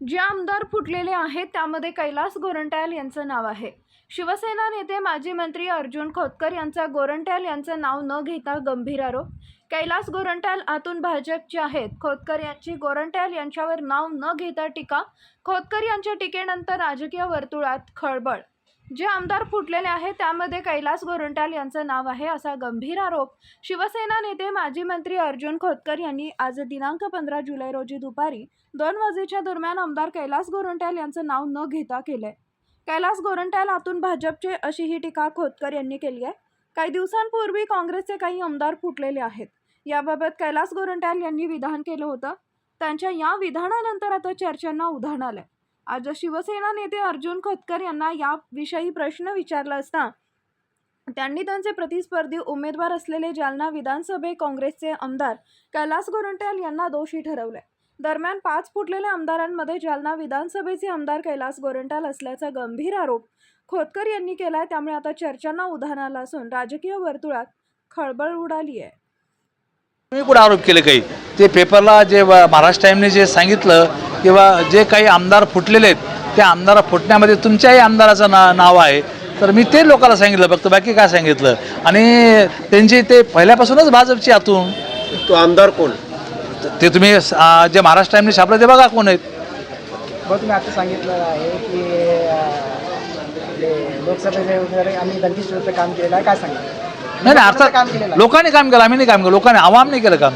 जे आमदार फुटलेले आहेत त्यामध्ये कैलास गोरंट्याल यांचं नाव आहे. शिवसेना नेते माजी मंत्री अर्जुन खोतकर यांचा गोरंट्याल यांचं नाव न घेता गंभीर आरोप. कैलास गोरंट्याल आतून भाजपचे आहेत. खोतकर यांची गोरंट्याल यांच्यावर नाव न घेता टीका. खोतकर यांच्या टीकेनंतर राजकीय वर्तुळात खळबळ जे आमदार फुटलेले आहेत त्यामध्ये कैलास गोरंट्याल यांचं नाव आहे असा गंभीर आरोप. शिवसेना नेते माजी मंत्री अर्जुन खोतकर यांनी आज दिनांक पंधरा जुलै रोजी दुपारी दोन वाजेच्या दरम्यान आमदार कैलास गोरंट्याल यांचं नाव न घेता केलंय. कैलास गोरंट्याल आतून भाजपचे अशी ही टीका खोतकर यांनी केली आहे. काही दिवसांपूर्वी काँग्रेसचे काही आमदार फुटलेले आहेत. याबाबत कैलास गोरंट्याल यांनी विधान केलं होतं. त्यांच्या या विधानानंतर आता चर्चांना उधाण आलंय. आज शिवसेना नेते अर्जुन खोतकर यांना याविषयी प्रश्न विचारला असता. त्यांनी त्यांचे प्रतिस्पर्धी उमेदवार असलेले जालना विधानसभे काँग्रेसचे आमदार कैलास गोरंट्याल यांना दोषी ठरवले. दरम्यान पाच फुटलेल्या आमदारांमध्ये जालना विधानसभेचे आमदार कैलास गोरंट्याल असल्याचा गंभीर आरोप खोतकर यांनी केलाय त्यामुळे आता चर्चांना उधाण आलं असून राजकीय वर्तुळात खळबळ उडाली आहे तुम्ही आरोप केले काही? ते पेपरला जे व- महाराष्ट्र टाईमने जे सांगितलं किंवा जे काही आमदार फुटलेले आहेत त्या आमदार फुटण्यामध्ये तुमच्याही आमदाराचं ना नाव आहे. तर मी ते लोकांना सांगितलं फक्त बाकी काय सांगितलं? आणि त्यांची ते पहिल्यापासूनच भाजपची आतून. तो आमदार कोण? ते तुम्ही जे महाराष्ट्र टाईमने छापलं ते बघा कोण आहेत. तुम्ही आता सांगितलं आहे की लोकसभेचे आम्ही काम केलेलं आहे. काय सांगा नाही नाही काम अर्थात लोकांनी काम केलं आम्ही नाही काम केलं लोकांनी आवाम नाही केलं काम.